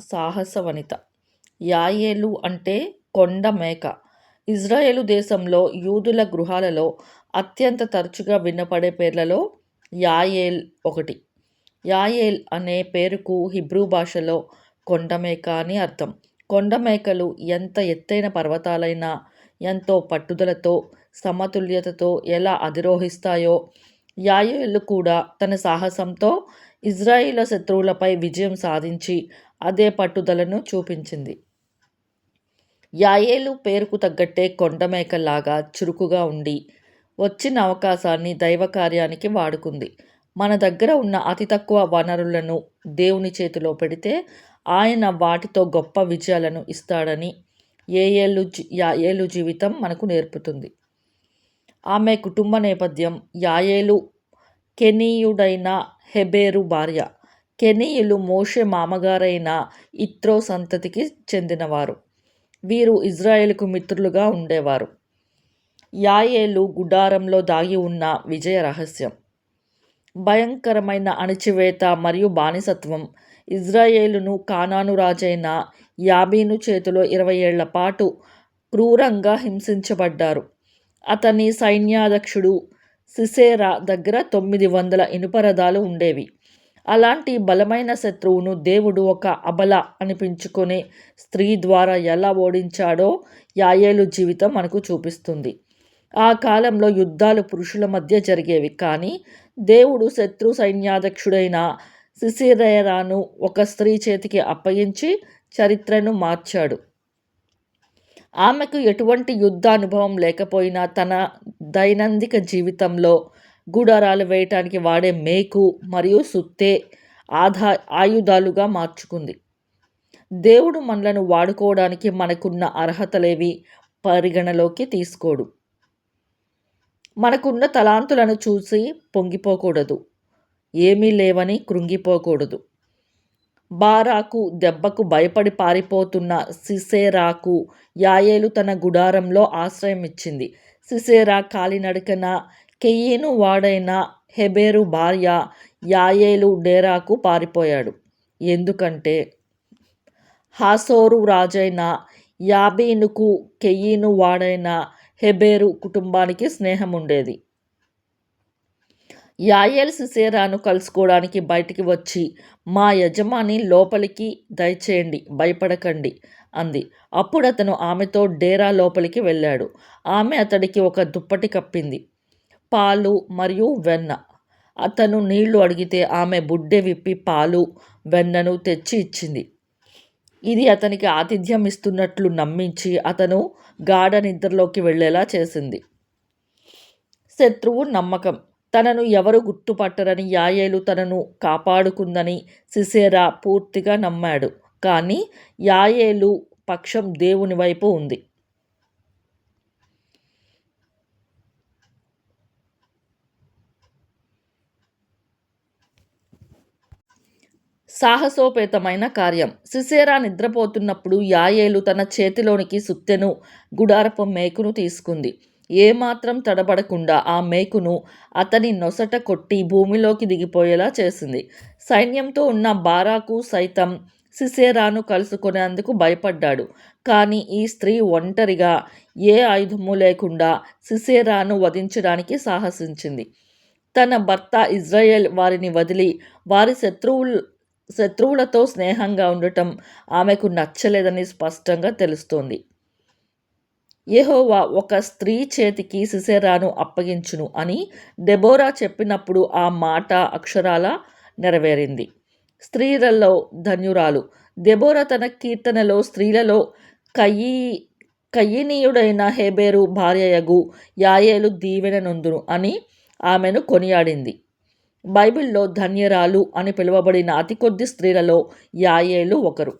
సాహస వనిత యాయేలు అంటే కొండ మేక. ఇజ్రాయేలు దేశంలో యూదుల గృహాలలో అత్యంత తరచుగా వినపడే పేర్లలో యాయేల్ ఒకటి. యాయేల్ అనే పేరుకు హిబ్రూ భాషలో కొండమేక అని అర్థం. కొండమేకలు ఎంత ఎత్తైన పర్వతాలైనా ఎంతో పట్టుదలతో సమతుల్యతతో ఎలా అధిరోహిస్తాయో యాయేలు కూడా తన సాహసంతో ఇజ్రాయిల శత్రువులపై విజయం సాధించి అదే పట్టుదలను చూపించింది. యాయేలు పేరుకు తగ్గట్టే కొండమేకలాగా చురుకుగా ఉండి వచ్చిన అవకాశాన్ని దైవ కార్యానికి వాడుకుంది. మన దగ్గర ఉన్న అతి తక్కువ వనరులను దేవుని చేతిలో పెడితే ఆయన వాటితో గొప్ప విజయాలను ఇస్తాడని ఏ ఏళ్ళు యాయేలు జీవితం మనకు నేర్పుతుంది. ఆమె కుటుంబ నేపథ్యం యాయేలు కెనీయుడైన హెబేరు భార్య. కెనీయులు మోషే మామగారైన ఇత్రో సంతతికి చెందినవారు. వీరు ఇజ్రాయేల్కు మిత్రులుగా ఉండేవారు. యాయేలు గుడారంలో దాగి ఉన్న విజయ రహస్యం. భయంకరమైన అణిచివేత మరియు బానిసత్వం. ఇజ్రాయేలును కానాను రాజైన యాబీను చేతిలో ఇరవై ఏళ్ళ పాటు క్రూరంగా హింసించబడ్డారు. అతని సైన్యాధ్యక్షుడు సిసేరా దగ్గర తొమ్మిది వందల ఇనుపరథాలు ఉండేవి. అలాంటి బలమైన శత్రువును దేవుడు ఒక అబల అనిపించుకునే స్త్రీ ద్వారా ఎలా ఓడించాడో యాయేలు జీవితం మనకు చూపిస్తుంది. ఆ కాలంలో యుద్ధాలు పురుషుల మధ్య జరిగేవి కానీ దేవుడు శత్రు సైన్యాధ్యక్షుడైన సిసిరేరాను ఒక స్త్రీ చేతికి అప్పగించి చరిత్రను మార్చాడు. ఆమెకు ఎటువంటి యుద్ధ అనుభవం లేకపోయినా తన దైనందిక జీవితంలో గుడారాలు వేయటానికి వాడే మేకు మరియు సుత్తే ఆధా ఆయుధాలుగా మార్చుకుంది. దేవుడు మనలను వాడుకోవడానికి మనకున్న అర్హతలేవి పరిగణలోకి తీసుకోడు. మనకున్న తలాంతులను చూసి పొంగిపోకూడదు. ఏమీ లేవని కృంగిపోకూడదు. బారాకు దెబ్బకు భయపడి పారిపోతున్న సిసేరాకు యాయేలు తన గుడారంలో ఆశ్రయం ఇచ్చింది. సిసేరా కాలినడకన కెయ్యేను వాడైన హెబేరు భార్య యాయేలు డేరాకు పారిపోయాడు. ఎందుకంటే హాసోరు రాజైన యాబీనుకు కెయ్యీను వాడైన హెబేరు కుటుంబానికి స్నేహం ఉండేది యాయేల్ సిసేరాను కలుసుకోవడానికి బయటికి వచ్చి మా యజమాని లోపలికి దయచేయండి భయపడకండి అంది. అప్పుడు అతను ఆమెతో డేరా లోపలికి వెళ్ళాడు. ఆమె అతడికి ఒక దుప్పటి కప్పింది. పాలు మరియు వెన్న. అతను నీళ్ళు అడిగితే ఆమె బుడ్డె విప్పి పాలు వెన్నను తెచ్చి ఇచ్చింది. ఇది అతనికి ఆతిథ్యం ఇస్తున్నట్లు నమ్మించి అతను గాఢ నిద్రలోకి వెళ్ళేలా చేసింది. శత్రువు నమ్మకం. తనను ఎవరు గుర్తుపట్టరని యాయేలు తనను కాపాడుకుందని సిసేరా పూర్తిగా నమ్మాడు. కానీ యాయేలు పక్షం దేవుని వైపు ఉంది. సాహసోపేతమైన కార్యం. సిసేరా నిద్రపోతున్నప్పుడు యాయేలు తన చేతిలోనికి సుత్తెను గుడారపు మేకును తీసుకుంది. ఏమాత్రం తడబడకుండా ఆ మేకును అతని నొసట కొట్టి భూమిలోకి దిగిపోయేలా చేసింది. సైన్యంతో ఉన్న బారాకు సైతం సిసేరాను కలుసుకునేందుకు భయపడ్డాడు. కానీ ఈ స్త్రీ ఒంటరిగా ఏ ఆయుధము లేకుండా సిసేరాను వధించడానికి సాహసించింది. తన భర్త ఇజ్రాయెల్ వారిని వదిలి వారి శత్రువులు శత్రువులతో స్నేహంగా ఉండటం ఆమెకు నచ్చలేదని స్పష్టంగా తెలుస్తోంది. యెహోవా ఒక స్త్రీ చేతికి సిసెరాను అప్పగించును అని డెబోరా చెప్పినప్పుడు ఆ మాట అక్షరాల నెరవేరింది. స్త్రీలలో ధన్యురాలు. దెబోరా తన కీర్తనలో స్త్రీలలో కయ్యి కయ్యనీయుడైన హేబేరు భార్యయగు యాయేలు దీవెన నొందును అని ఆమెను కొనియాడింది. బైబిల్లో ధన్యరాలు అని పిలువబడిన అతి కొద్ది స్త్రీలలో యాయేలు ఒకరు.